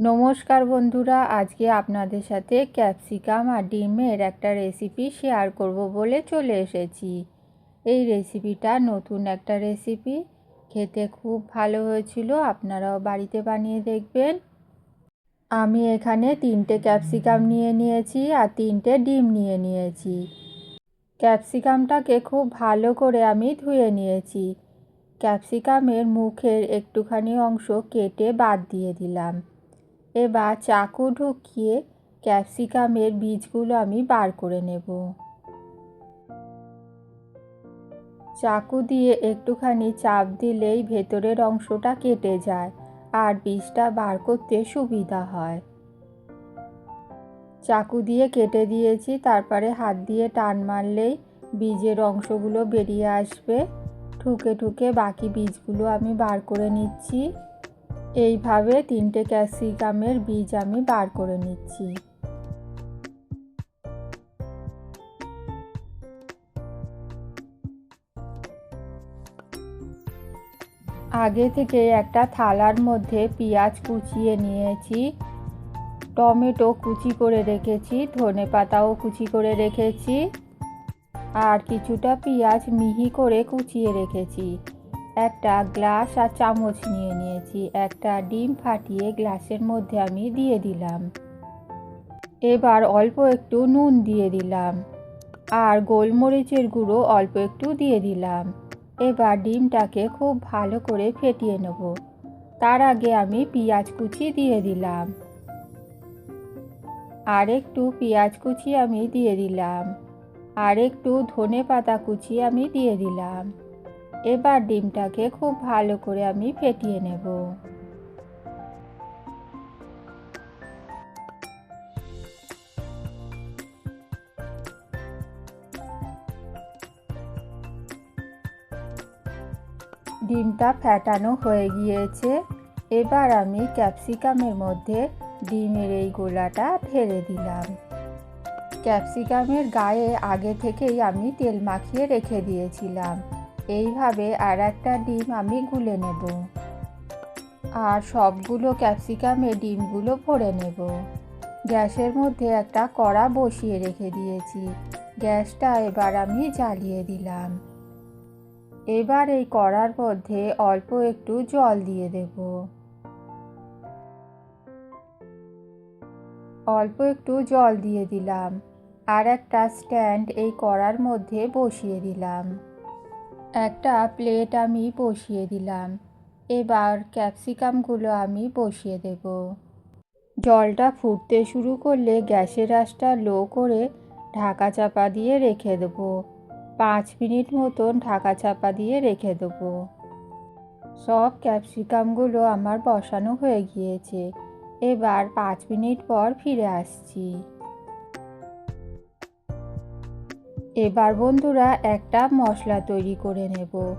নমস্কার বন্ধুরা, আজকে আপনাদের সাথে ক্যাপসিকাম আর ডিমের একটা রেসিপি শেয়ার করব বলে চলে এসেছি। এই রেসিপিটা নতুন একটা রেসিপি খেতে খুব ভালো হয়েছিল, আপনারাও বাড়িতে বানিয়ে দেখবেন। আমি এখানে তিনটে ক্যাপসিকাম নিয়ে নিয়েছি আর তিনটে ডিম নিয়ে নিয়েছি। ক্যাপসিকামটাকে খুব ভালো করে আমি ধুয়ে নিয়েছি। ক্যাপসিকামের মুখের একটুখানি অংশ কেটে বাদ দিয়ে দিলাম। এবার চাকু ঢুকিয়ে ক্যাপসিকামের বীজগুলো আমি বার করে নেব। চাকু দিয়ে একটুখানি চাপ দিলেই ভেতরের অংশটা কেটে যায় আর বীজটা বার করতে সুবিধা হয়। চাকু দিয়ে কেটে দিয়েছি, তারপরে হাত দিয়ে টান মারলেই বীজের অংশগুলো বেরিয়ে আসবে। ঠুকে ঠুকে বাকি বীজগুলো আমি বার করে নিচ্ছি। এইভাবে তিনটে ক্যাপসিকামের বীজ আমি বার করে নিচ্ছি। আগে থেকে একটা থালার মধ্যে পেঁয়াজ কুচিয়ে নিয়েছি, টমেটো কুচি করে রেখেছি, ধনে পাতাও কুচি করে রেখেছি, আর কিছুটা পেঁয়াজ মিহি করে কুচিয়ে রেখেছি। একটা গ্লাস আর চামচ নিয়ে নিয়েছি। একটা ডিম ফাটিয়ে গ্লাসের মধ্যে আমি দিয়ে দিলাম। এবার অল্প একটু নুন দিয়ে দিলাম। আর গোলমরিচের গুঁড়ো অল্প একটু দিয়ে দিলাম। এবার ডিমটাকে খুব ভালো করে ফেটিয়ে নেব। তার আগে আমি পেঁয়াজ কুচি দিয়ে দিলাম। আর একটু পেঁয়াজ কুচি আমি দিয়ে দিলাম। আর একটু ধনে পাতা কুচি আমি দিয়ে দিলাম। এবার ডিমটাকে খুব ভালো করে আমি ফেটিয়ে নেব। ডিমটা ফ্যাটানো হয়ে গিয়েছে। এবার আমি ক্যাপসিকামের মধ্যে ডিমের এই গোলাটা ঢেলে দিলাম। ক্যাপসিকামের গায়ে আগে থেকেই আমি তেল মাখিয়ে রেখে দিয়েছিলাম। এইভাবে আর একটা ডিম আমি গুলে নেব। আর সবগুলো ক্যাপসিকামে ডিমগুলো ভরে নেব। গ্যাসের মধ্যে একটা কড়া বসিয়ে রেখে দিয়েছি। গ্যাসটা এবার আমি জ্বালিয়ে দিলাম। এবার এই কড়ার মধ্যে অল্প একটু জল দিয়ে দেব। অল্প একটু জল দিয়ে দিলাম। আর একটা স্ট্যান্ড এই কড়ার মধ্যে বসিয়ে দিলাম। একটা প্লেট আমি বসিয়ে দিলাম। এবার ক্যাপসিকামগুলো আমি বসিয়ে দেব। জলটা ফুটতে শুরু করলে গ্যাসের আঁচটা লো করে ঢাকা চাপা দিয়ে রেখে দেবো। পাঁচ মিনিট মতন ঢাকা চাপা দিয়ে রেখে দেবো। সব ক্যাপসিকামগুলো আমার বসানো হয়ে গিয়েছে। এবার পাঁচ মিনিট পর ফিরে আসছি। এবার বন্ধুরা একটা মশলা তৈরি করে নেব।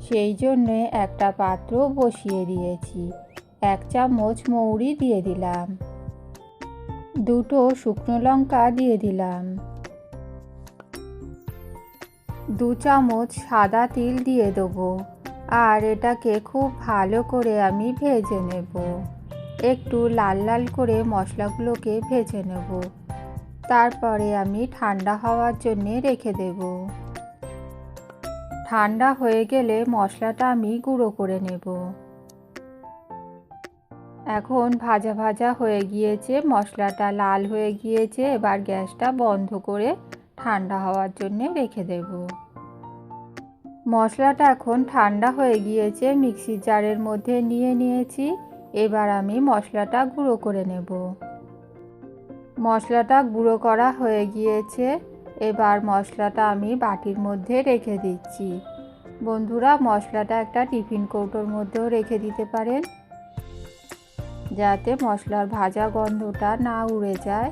সেই জন্যে একটা পাত্র বসিয়ে দিয়েছি। এক চামচ মৌরি দিয়ে দিলাম। দুটো শুকনো লঙ্কা দিয়ে দিলাম। দু চামচ সাদা তিল দিয়ে দেবো। আর এটাকে খুব ভালো করে আমি ভেজে নেব। একটু লাল লাল করে মশলাগুলোকে ভেজে নেব। তারপরে আমি ঠান্ডা হওয়ার জন্যে রেখে দেব। ঠান্ডা হয়ে গেলে মশলাটা আমি গুঁড়ো করে নেব। এখন ভাজা ভাজা হয়ে গিয়েছে, মশলাটা লাল হয়ে গিয়েছে, এবার গ্যাসটা বন্ধ করে ঠান্ডা হওয়ার জন্যে রেখে দেব। মশলাটা এখন ঠান্ডা হয়ে গিয়েছে মিক্সি জারের মধ্যে নিয়ে নিয়েছি, এবার আমি মশলাটা গুঁড়ো করে নেব। মশলাটা গুঁড়ো করা হয়ে গিয়েছে। এবার মশলাটা আমি বাটির মধ্যে রেখে দিচ্ছি। বন্ধুরা, মশলাটা একটা টিফিন কৌটোর মধ্যেও রেখে দিতে পারেন। যাতে মশলার ভাজা গন্ধটা না উড়ে যায়।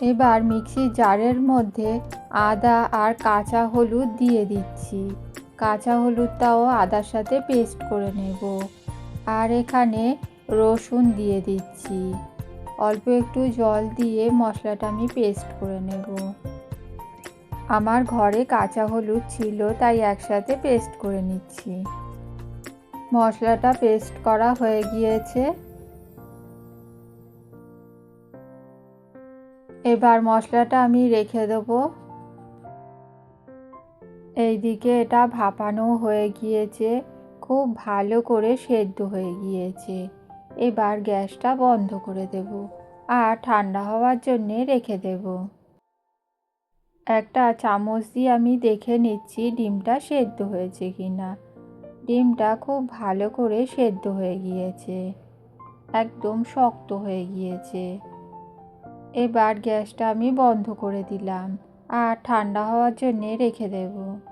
এবার মিক্সি জারের মধ্যে আদা আর কাঁচা হলুদ দিয়ে দিচ্ছি। কাঁচা হলুদটাও আদার সাথে পেস্ট করে নেব। আর এখানে রসুন দিয়ে দিচ্ছি। অল্প একটু জল দিয়ে মশলাটা আমি পেস্ট করে নেব। আমার ঘরে কাঁচা হলুদ ছিল, তাই একসাথে পেস্ট করে নিচ্ছি। মশলাটা পেস্ট করা হয়ে গিয়েছে। এবার মশলাটা আমি রেখে দেবো। এইদিকে এটা ভাপানো হয়ে গিয়েছে। খুব ভালো করে সেদ্ধ হয়ে গিয়েছে। এবার গ্যাসটা বন্ধ করে দেব আর ঠান্ডা হওয়ার জন্যে রেখে দেব। একটা চামচ দিয়ে আমি দেখে নিচ্ছি ডিমটা সেদ্ধ হয়েছে কি না ডিমটা খুব ভালো করে সেদ্ধ হয়ে গিয়েছে। একদম শক্ত হয়ে গিয়েছে। এবার গ্যাসটা আমি বন্ধ করে দিলাম আর ঠান্ডা হওয়ার জন্যে রেখে দেব।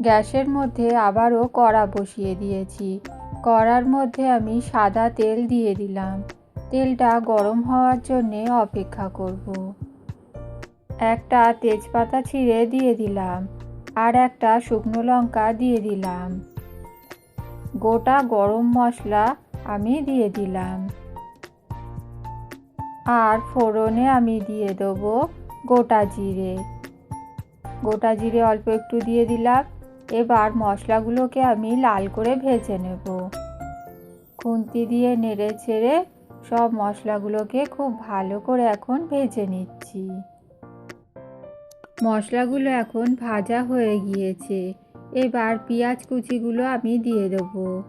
গ্যাসের মধ্যে আবারও কড়া বসিয়ে দিয়েছি। কড়ার মধ্যে আমি সাদা তেল দিয়ে দিলাম। তেলটা গরম হওয়ার জন্যে অপেক্ষা করব। একটা তেজপাতা ছিঁড়ে দিয়ে দিলাম আর একটা শুকনো লঙ্কা দিয়ে দিলাম। গোটা গরম মশলা আমি দিয়ে দিলাম। আর ফোড়নে আমি দিয়ে দেবো গোটা জিরে। গোটা জিরে অল্প একটু দিয়ে দিলাম। এবার মশলাগুলোকে আমি লাল করে ভেজে নেব। খুন্তি দিয়ে নেড়ে ছেড়ে সব মশলাগুলোকে খুব ভালো করে এখন ভেজে নিচ্ছি। মশলাগুলো এখন ভাজা হয়ে গিয়েছে। এবার পেঁয়াজ কুচিগুলো আমি দিয়ে দেবো।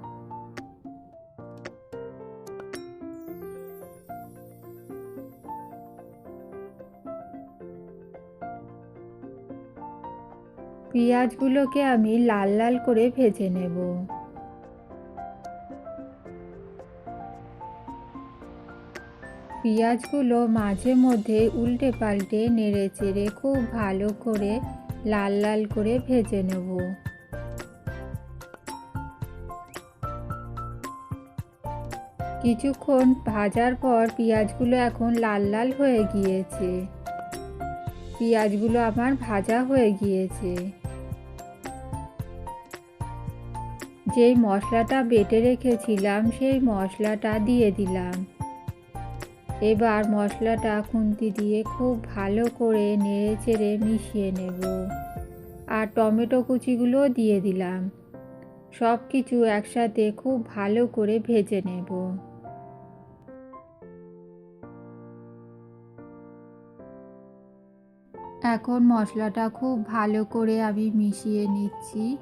পেঁয়াজগুলোকে আমি লাল লাল করে ভেজে নেব। পেঁয়াজগুলো মাঝে মধ্যে উল্টে পাল্টে নেড়ে চেড়ে খুব ভালো করে লাল লাল করে ভেজে নেব। কিছুক্ষণ ভাজার পর পেঁয়াজগুলো এখন লাল লাল হয়ে গিয়েছে। পেঁয়াজগুলো আমার ভাজা হয়ে গিয়েছে। যেই মশলাটা বেটে রেখেছিলাম, সেই মশলাটা দিয়ে দিলাম। এবার মশলাটা খুন্তি দিয়ে খুব ভালো করে নেড়ে চেড়ে মিশিয়ে নেব। আর টমেটো কুচিগুলো দিয়ে দিলাম। সব কিছু একসাথে খুব ভালো করে ভেজে নেব। এখন মশলাটা খুব ভালো করে আমি মিশিয়ে নিচ্ছি।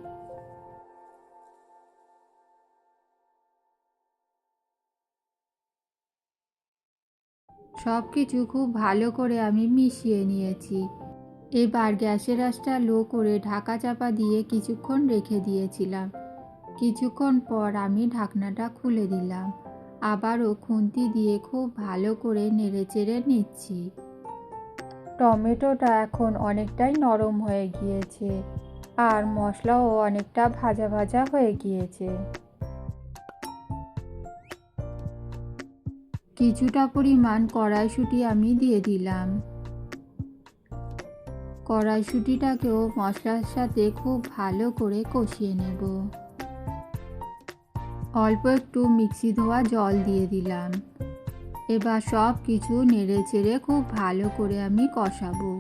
সব কিছু খুব ভালো করে আমি মিশিয়ে নিয়েছি। এবার গ্যাসের আঁচটা লো করে ঢাকা চাপা দিয়ে কিছুক্ষণ রেখে দিয়েছিলাম। কিছুক্ষণ পর আমি ঢাকনাটা খুলে দিলাম। আবারও খুন্তি দিয়ে খুব ভালো করে নেড়ে চেড়ে নিচ্ছি। টমেটোটা এখন অনেকটাই নরম হয়ে গিয়েছে। আর মশলাও অনেকটা ভাজা ভাজা হয়ে গিয়েছে। কিছুটা পরিমাণ কড়াইশুঁটি আমি দিয়ে দিলাম। কড়াইশুঁটিটাকেও মশলার সাথে খুব ভালো করে কষিয়ে নেব। অল্প একটু মিক্সি ধোয়া জল দিয়ে দিলাম। এবার সব কিছু নেড়ে চেড়ে খুব ভালো করে আমি কষাবো।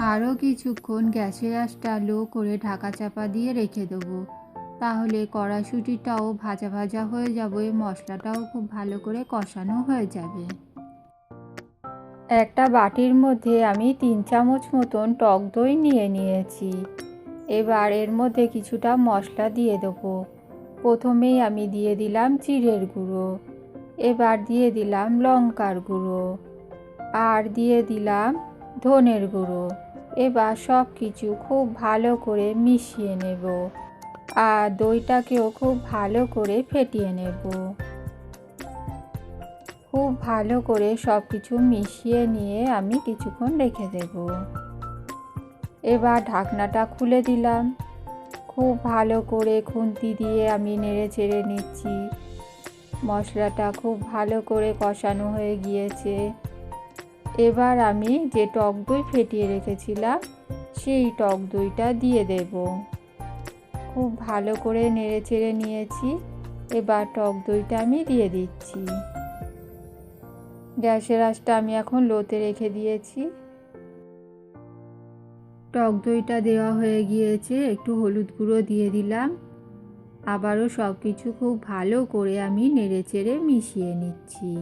আরও কিছুক্ষণ গ্যাসের আঁচটা লো করে ঢাকা চাপা দিয়ে রেখে দেবো। তাহলে কড়াশুটিটাও ভাজা ভাজা হয়ে যাবে, মশলাটাও খুব ভালো করে কষানো হয়ে যাবে। একটা বাটির মধ্যে আমি তিন চামচ মতন টক দই নিয়ে নিয়েছি। এবার এর মধ্যে কিছুটা মশলা দিয়ে দেবো। প্রথমেই আমি দিয়ে দিলাম চিড়ের গুঁড়ো, এবার দিয়ে দিলাম লঙ্কার গুঁড়ো, আর দিয়ে দিলাম ধনের গুঁড়ো। এবার সব কিছু খুব ভালো করে মিশিয়ে নেব। আর দইটাকেও খুব ভালো করে ফেটিয়ে নেব। খুব ভালো করে সব কিছু মিশিয়ে নিয়ে আমি কিছুক্ষণ রেখে দেব। এবার ঢাকনাটা খুলে দিলাম। খুব ভালো করে খুন্তি দিয়ে আমি নেড়ে চেড়ে নিচ্ছি। মশলাটা খুব ভালো করে কষানো হয়ে গিয়েছে। এবার আমি যে টক দই ফেটিয়ে রেখেছিলাম, সেই টক দইটা দিয়ে দেব। খুব ভালো করে নেড়ে চেড়ে নিয়েছি। এবার টক দইটা আমি দিয়ে দিচ্ছি। গ্যাসের আঁচটা আমি এখন লোতে রেখে দিয়েছি। টক দইটা দেওয়া হয়ে গিয়েছে, একটু হলুদ গুঁড়ো দিয়ে দিলাম। আবারও সব কিছু খুব ভালো করে আমি নেড়ে চেড়ে মিশিয়ে নিচ্ছি।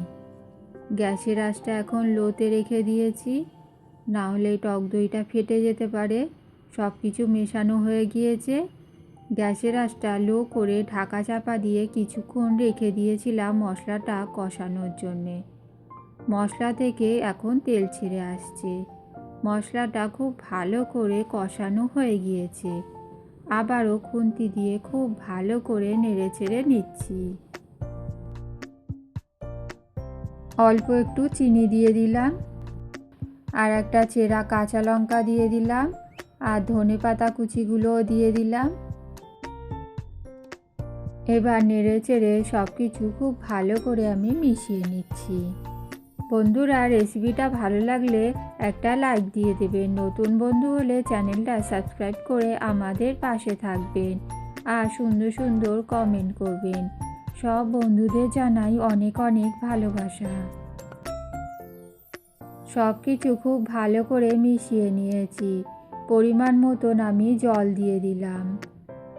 গ্যাসের আঁচটা এখন লোতে রেখে দিয়েছি। না হলে টক দইটা ফেটে যেতে পারে। সব কিছু মেশানো হয়ে গিয়েছে। গ্যাসের আঁচটা লো করে ঢাকা চাপা দিয়ে কিছুক্ষণ রেখে দিয়েছিলাম মশলাটা কষানোর জন্যে। মশলা থেকে এখন তেল ছেড়ে আসছে। মশলাটা খুব ভালো করে কষানো হয়ে গিয়েছে। আবারও খুন্তি দিয়ে খুব ভালো করে নেড়ে চেড়ে নিচ্ছি। অল্প একটু চিনি দিয়ে দিলাম। আর একটা চেরা কাঁচা লঙ্কা দিয়ে দিলাম। আর ধনে পাতা কুচিগুলোও দিয়ে দিলাম। এবার নেড়ে চেড়ে সব কিছু খুব ভালো করে আমি মিশিয়ে নিচ্ছি। বন্ধুরা রেসিপিটা ভালো লাগলে একটা লাইক দিয়ে দেবেন। নতুন বন্ধু হলে চ্যানেলটা সাবস্ক্রাইব করে আমাদের পাশে থাকবেন আর সুন্দর সুন্দর কমেন্ট করবেন। সব বন্ধুদের জানাই অনেক অনেক ভালোবাসা। সব কিছু খুব ভালো করে মিশিয়ে নিয়েছি। পরিমাণ মতন আমি জল দিয়ে দিলাম।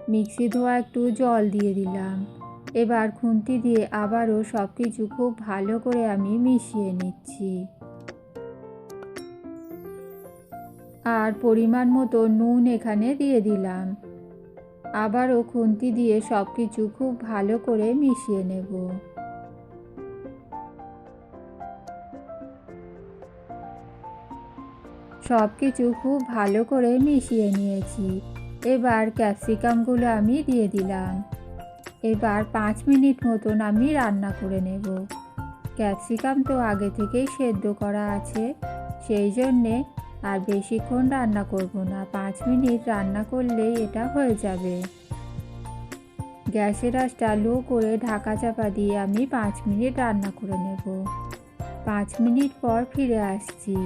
মিক্সি ধোয়া একটু জল দিয়ে দিলাম। এবার খুন্তি দিয়ে আবারও সব কিছু খুব ভালো করে আমি মিশিয়ে নিচ্ছি। আর পরিমাণ মতো নুন এখানে দিয়ে দিলাম। আবারও খুন্তি দিয়ে সব কিছু খুব ভালো করে মিশিয়ে নেব। সব কিছু খুব ভালো করে মিশিয়ে নিয়েছি। এবার ক্যাপসিকামগুলো আমি দিয়ে দিলাম। এবার পাঁচ মিনিট মতন আমি রান্না করে নেব। ক্যাপসিকাম তো আগে থেকেই সেদ্ধ করা আছে, সেই জন্যে আর বেশিক্ষণ রান্না করব না। পাঁচ মিনিট রান্না করলেই এটা হয়ে যাবে। গ্যাসের আঁচটা লো করে ঢাকা চাপা দিয়ে আমি পাঁচ মিনিট রান্না করে নেব। পাঁচ মিনিট পর ফিরে আসছি।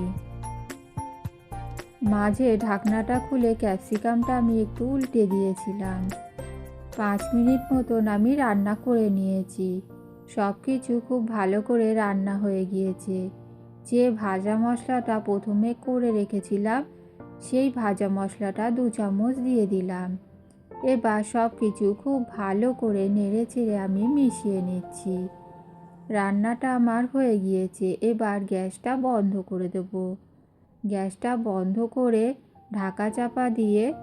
মাঝে ঢাকনাটা খুলে ক্যাপসিকামটা আমি একটু উল্টে দিয়েছিলাম। পাঁচ মিনিট মতন আমি রান্না করে নিয়েছি। সব কিছু খুব ভালো করে রান্না হয়ে গিয়েছে। যে ভাজা মশলাটা প্রথমে করে রেখেছিলাম, সেই ভাজা মশলাটা দু চামচ দিয়ে দিলাম। এবার সব কিছু খুব ভালো করে নেড়ে চেড়ে আমি মিশিয়ে নিচ্ছি। রান্নাটা আমার হয়ে গিয়েছে, এবার গ্যাসটা বন্ধ করে দেবো। গ্যাসটা বন্ধ করে ঢাকা চাপা দিয়ে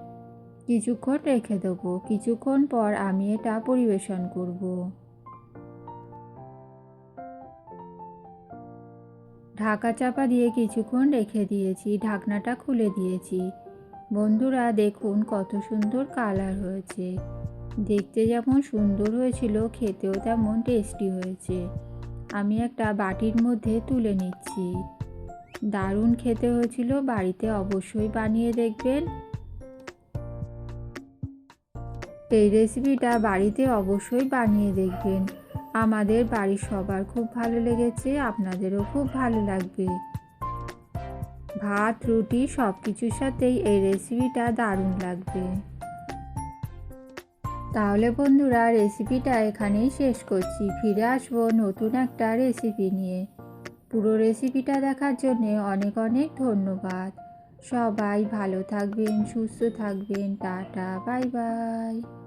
কিছুক্ষণ রেখে দেবো। কিছুক্ষণ পর আমি এটা পরিবেশন করব। ঢাকা চাপা দিয়ে কিছুক্ষণ রেখে দিয়েছি, ঢাকনাটা খুলে দিয়েছি। বন্ধুরা, দেখুন কত সুন্দর কালার হয়েছে। দেখতে যেমন সুন্দর হয়েছিল, খেতেও তেমন টেস্টি হয়েছে। আমি একটা বাটির মধ্যে তুলে নিচ্ছি। দারুণ খেতে হয়েছিল, বাড়িতে অবশ্যই বানিয়ে দেখবেন। এই রেসিপিটা বাড়িতে অবশ্যই বানিয়ে দেখবেন। আমাদের বাড়ির সবার খুব ভালো লেগেছে, আপনাদেরও খুব ভালো লাগবে। ভাত, রুটি সব কিছুর সাথেই এই রেসিপিটা দারুণ লাগবে। তাহলে বন্ধুরা রেসিপিটা এখানেই শেষ করছি। ফিরে আসব নতুন একটা রেসিপি নিয়ে। পুরো রেসিপিটা দেখার জন্য অনেক অনেক ধন্যবাদ। সবাই ভালো থাকবেন, সুস্থ থাকবেন, টাটা, বাই বাই।